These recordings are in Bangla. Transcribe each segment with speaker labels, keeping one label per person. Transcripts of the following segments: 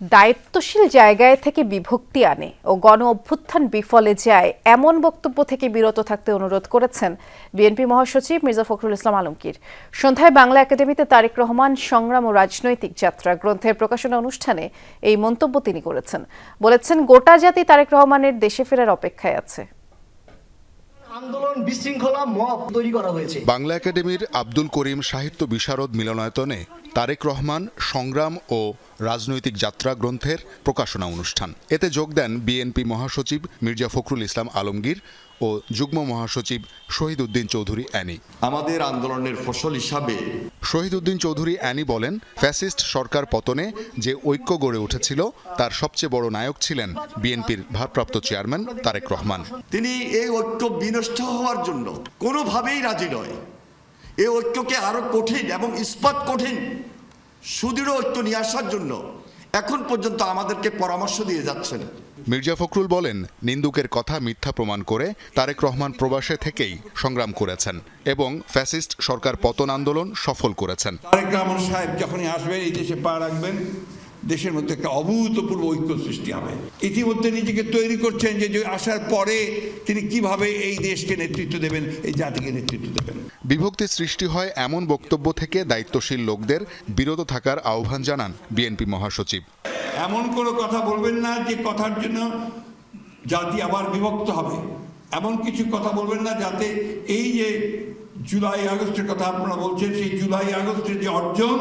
Speaker 1: দায়িত্বশীল জায়গায় থেকে বিভক্তি আনে ও গণ অভ্যুত্থান বিফলে যায় এমন বক্তব্য থেকে বিরত থাকতে অনুরোধ করেছেন বিএনপি মহাসচিব মির্জা ফখরুল ইসলাম আলমগীর। সন্ধ্যায় বাংলা একাডেমিতে তারেক রহমান সংগ্রাম ও রাজনৈতিক যাত্রা গ্রন্থের প্রকাশনা অনুষ্ঠানে এই মন্তব্য তিনি করেছেন। বলেছেন গোটা জাতি তারেক রহমানের দেশে ফেরার অপেক্ষায় আছে।
Speaker 2: আন্দোলন বিশৃঙ্খলা মব তৈরি করা হয়েছে।
Speaker 3: বাংলা একাডেমির আব্দুল করিম সাহিত্য বিশারদ মিলনায়তনে তারেক রহমান সংগ্রাম ও রাজনৈতিক যাত্রা গ্রন্থের প্রকাশনা অনুষ্ঠান। এতে যোগ দেন বিএনপি মহাসচিব মির্জা ফখরুল ইসলাম আলমগীর ও যুগ্ম মহাসচিব শহীদ উদ্দিন চৌধুরী অ্যানি।
Speaker 4: আমাদের আন্দোলনের ফসল হিসাবে
Speaker 3: শহীদ উদ্দিন চৌধুরী অ্যানি বলেন ফ্যাসিস্ট সরকার পতনে যে ঐক্য গড়ে উঠেছিল তার সবচেয়ে বড় নায়ক ছিলেন বিএনপির ভারপ্রাপ্ত চেয়ারম্যান তারেক রহমান।
Speaker 4: তিনি এই ঐক্য বিনষ্ট হওয়ার জন্য কোনোভাবেই রাজি নয়। এই ঐক্যকে আরও কঠিন এবং ইস্পাত কঠিন সুদৃঢ় ঐক্য নিয়ে আসার জন্য এখন পর্যন্ত আমাদেরকে পরামর্শ দিয়ে যাচ্ছেন।
Speaker 3: মির্জা ফখরুল বলেন নিন্দুকের কথা মিথ্যা প্রমাণ করে তারেক রহমান প্রবাসে থেকেই সংগ্রাম করেছেন এবং ফ্যাসিস্ট সরকার পতন আন্দোলন সফল করেছেন।
Speaker 5: তারেক রহমান সাহেব যখনই আসবেন এই দেশে পা রাখবেন দেশের মধ্যে একটা অভূতপূর্ব ঐক্য সৃষ্টি হবে। ইতিমধ্যে নিজেকে তৈরি করছেন যে আসার পরে তিনি কীভাবে এই দেশকে নেতৃত্ব দেবেন এই জাতিকে নেতৃত্ব দেবেন।
Speaker 3: বিভক্তি সৃষ্টি হয় এমন বক্তব্য থেকে দায়িত্বশীল লোকদের বিরত থাকার আহ্বান জানান বিএনপি মহাসচিব।
Speaker 5: এমন কোনো কথা বলবেন না যে কথার জন্য জাতি আবার বিভক্ত হবে। এমন কিছু কথা বলবেন না যাতে এই যে জুলাই আগস্টের কথা আপনারা বলছেন সেই জুলাই আগস্টের যে অর্জন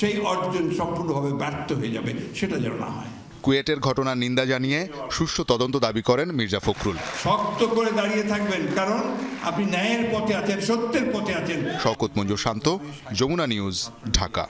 Speaker 5: সেই অর্জন সম্পূর্ণভাবে ব্যর্থ হয়ে যাবে সেটা যেন না হয়।
Speaker 3: কুয়েটের ঘটনার নিন্দা জানিয়ে সুষ্ঠু তদন্ত দাবি করেন মির্জা ফখরুল।
Speaker 5: শক্ত করে দাঁড়িয়ে থাকবেন কারণ আপনি ন্যায়ের পথে আছেন সত্যের পথে আছেন।
Speaker 3: শওকত মঞ্জুর শান্ত যমুনা নিউজ ঢাকা।